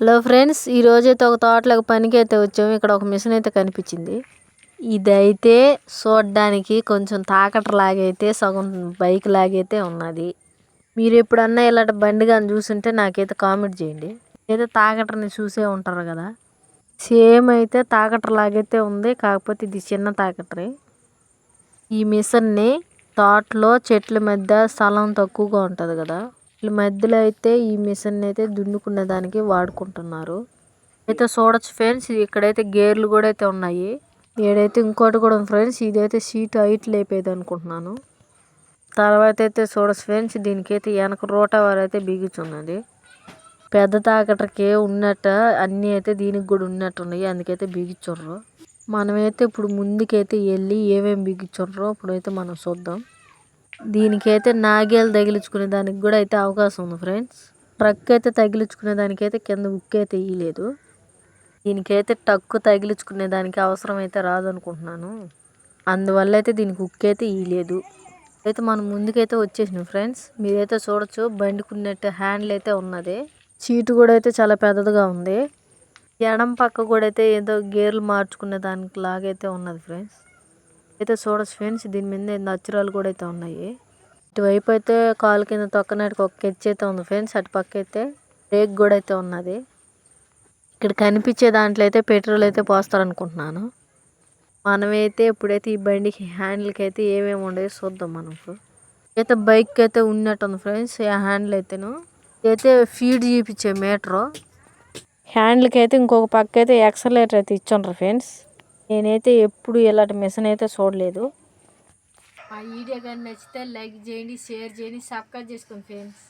Hello friends ఈ రోజైతే ఒక తోటలోకి పనికి అయితే వచ్చాము. ఇక్కడ ఒక మిషన్ అయితే కనిపించింది. ఇదైతే చూడడానికి కొంచెం తాకట లాగైతే సగం బైక్ లాగైతే ఉన్నది. మీరు ఎప్పుడన్నా ఇలాంటి బండి కానీ చూసుంటే నాకైతే కామెంట్ చేయండి. అయితే తాకటని చూసే ఉంటారు కదా. సేమ్ అయితే తాకట లాగైతే ఉంది కాకపోతే ఇది చిన్న తాకటరే ఈ మిషన్ని తోటలో చెట్ల మధ్య స్థలం తక్కువగా ఉంటుంది కదా. ఇట్లా మధ్యలో అయితే ఈ మిషన్ అయితే దున్నుకునే దానికి వాడుకుంటున్నారు. అయితే చూడొచ్చు ఫ్రెండ్స్ ఇక్కడైతే గేర్లు కూడా అయితే ఉన్నాయి. ఏడైతే ఇంకోటి కూడా ఉంది ఫ్రెండ్స్ ఇదైతే సీట్ హైట్ లేపేది అనుకుంటున్నాను. తర్వాత అయితే చూడొచ్చు ఫ్రెండ్స్ దీనికైతే వెనక రోటవర్ అయితే బిగించున్నది పెద్ద తాకటకి ఉన్నట్టు అన్నీ అయితే దీనికి కూడా ఉన్నట్టు ఉన్నాయి అందుకైతే బిగించుర్రు మనమైతే ఇప్పుడు ముందుకైతే వెళ్ళి ఏమేమి బిగించుర్రో ఇప్పుడైతే మనం చూద్దాం. దీనికైతే నాగేలు తగిలించుకునే దానికి కూడా అయితే అవకాశం ఉంది ఫ్రెండ్స్. ట్రక్ అయితే తగిలించుకునే దానికైతే కింద ఉక్కు అయితే ఇయ్యలేదు దీనికైతే టక్కు తగిలించుకునే దానికి అవసరం అయితే రాదనుకుంటున్నాను అందువల్ల అయితే దీనికి ఉక్కు అయితే ఇయ్యలేదు అయితే మనం ముందుకైతే వచ్చేసినాం ఫ్రెండ్స్. మీరైతే చూడొచ్చు బండికున్నట్టు హ్యాండిల్ అయితే ఉన్నది. సీటు కూడా అయితే చాలా పెద్దదిగా ఉంది. ఎడం పక్క కూడా అయితే ఏదో గేర్లు మార్చుకునే దానికి లాగైతే ఉన్నది ఫ్రెండ్స్. అయితే చూడొచ్చు ఫ్రెండ్స్ దీని మీద అచ్చురాలు కూడా అయితే ఉన్నాయి. ఇటువైపు అయితే కాలు కింద తొక్కనాటికి ఒక కెచ్ అయితే ఉంది ఫ్రెండ్స్ అటు పక్క అయితే బ్రేక్ కూడా అయితే ఉన్నది. ఇక్కడ కనిపించే దాంట్లో అయితే పెట్రోల్ అయితే పోస్తారనుకుంటున్నాను. మనమైతే ఇప్పుడైతే ఈ బండికి హ్యాండిల్కి అయితే ఏమేమి ఉండేది చూద్దాం మనకు. అయితే బైక్ అయితే ఉన్నట్టుంది ఫ్రెండ్స్ ఆ హ్యాండిల్ అయితేను. అయితే ఫీడ్ చూపించే మీటరు హ్యాండిల్కి అయితే ఇంకొక పక్క అయితే ఎక్సలేటర్ అయితే ఇచ్చుండ్రు ఫ్రెండ్స్. నేనైతే ఎప్పుడు ఇలాంటి మిషన్ అయితే చూడలేదు. మా వీడియో కానీ నచ్చితే లైక్ చేయండి షేర్ చేయండి సబ్స్క్రైబ్ చేసుకోండి ఫ్రెండ్స్.